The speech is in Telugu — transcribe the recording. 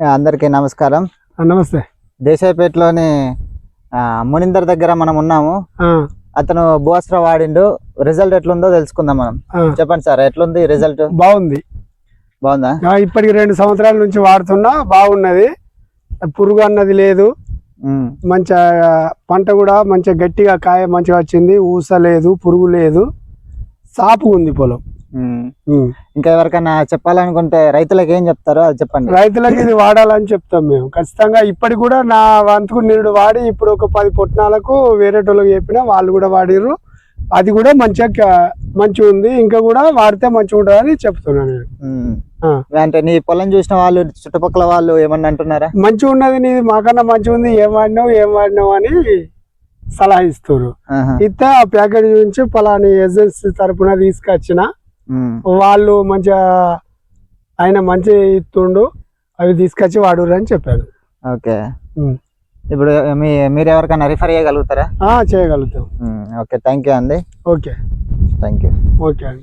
అందరికీ నమస్కారం. నమస్తే. దేశాయపేటలోని మునిందర్ దగ్గర మనం ఉన్నాము. అతను భూవస్త్ర వాడిండు. రిజల్ట్ ఎట్లుందో తెలుసుకుందాం మనం. చెప్పండి సార్ ఎట్లుంది రిజల్ట్? బాగుంది. బాగుందా? ఇప్పటికి రెండు సంవత్సరాల నుంచి వాడుతున్నా బాగున్నది. పురుగు అన్నది లేదు. మంచిగా పంట కూడా మంచిగా గట్టిగా కాయ మంచిగా వచ్చింది ఊస లేదు పురుగు లేదు. సాపు ఉంది పొలం. ఇంకా ఎవరికైనా చెప్పాలనుకుంటే రైతులకు ఏం చెప్తారో అది చెప్పండి. రైతులకు ఇది వాడాలని చెప్తాం మేము. ఖచ్చితంగా ఇప్పటికి కూడా నా వంతుకు నిరుడు వాడి ఇప్పుడు ఒక పది పొట్నాలకు వేరేటోళ్ళకి చెప్పినా వాళ్ళు కూడా వాడిర్రు. అది కూడా మంచిగా మంచిగా ఉంది. ఇంకా కూడా వాడితే మంచిగా ఉంటుందని చెప్తున్నాను నేను. ఉమ్. ఆ. అంటే నీ పొలం చూసిన వాళ్ళు చుట్టుపక్కల వాళ్ళు ఏమన్నా అంటున్నారా? మంచిగా ఉన్నది నీది మాకన్నా మంచిగా ఉంది. ఏం వాడినావు ఏం వాడినావు అని సలహా ఇస్తారు. ఇస్తే ఆ ప్యాకెట్ నుంచి పలాని ఏజెన్సీ తరపున తీసుకొచ్చిన. వాళ్ళు మంచిగా ఆయన మంచి ఇస్తుండు అవి తీసుకొచ్చి వాడుర్రు అని చెప్పాను ఓకే. ఇప్పుడు మీ మీరు ఎవరికైనా రిఫర్ చేయగలుగుతారా చేయగలుగుతాం. ఓకే థ్యాంక్ యూ అండి. ఓకే. థ్యాంక్ యూ ఓకే అండి.